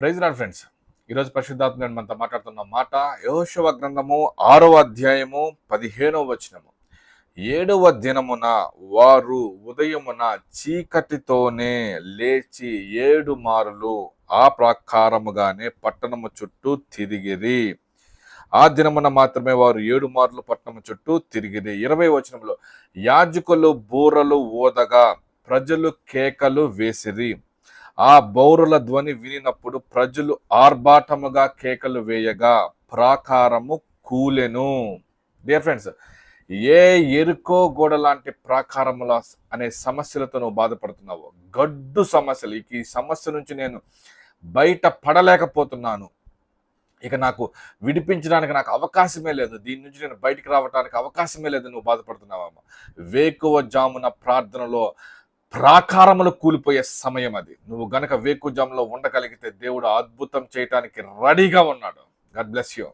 Praise lord friends. ఈరోజు పరిశుద్ధాత్మ నేను మనతో మాట్లాడుతున్న మాట యోశవ గ్రంథము ఆరవ అధ్యాయము పదిహేనవ వచనము. ఏడవ దినమున వారు ఉదయమున చీకటితోనే లేచి ఏడు మారులు ఆ ప్రకారముగానే పట్టణము చుట్టూ తిరిగిరి. ఆ దినమున మాత్రమే వారు ఏడు మార్లు పట్టణము చుట్టూ తిరిగిరి. ఇరవై వచనంలో యాజకులు బూరలు ఊదగా ప్రజలు కేకలు వేసిరి. ఆ బౌరుల ధ్వని వినినప్పుడు ప్రజలు ఆర్భాటముగా కేకలు వేయగా ప్రాకారము కూలెను. డియర్ ఫ్రెండ్స్ ఏ ఎరుకో గోడ లాంటి ప్రాకారముల అనే సమస్యలతో నువ్వు బాధపడుతున్నావు? గడ్డు సమస్యలు. ఇక ఈ సమస్య నుంచి నేను బయట పడలేకపోతున్నాను. ఇక నాకు విడిపించడానికి నాకు అవకాశమే లేదు. దీని నుంచి నేను బయటికి రావడానికి అవకాశమే లేదు. నువ్వు బాధపడుతున్నావమ్మా. వేకువ జామున ప్రార్థనలో ప్రాకారములు కూలిపోయే సమయం అది. నువ్వు గనక వేకుజాములో ఉండగలిగితే దేవుడు అద్భుతం చేయటానికి రెడీగా ఉన్నాడు. God bless you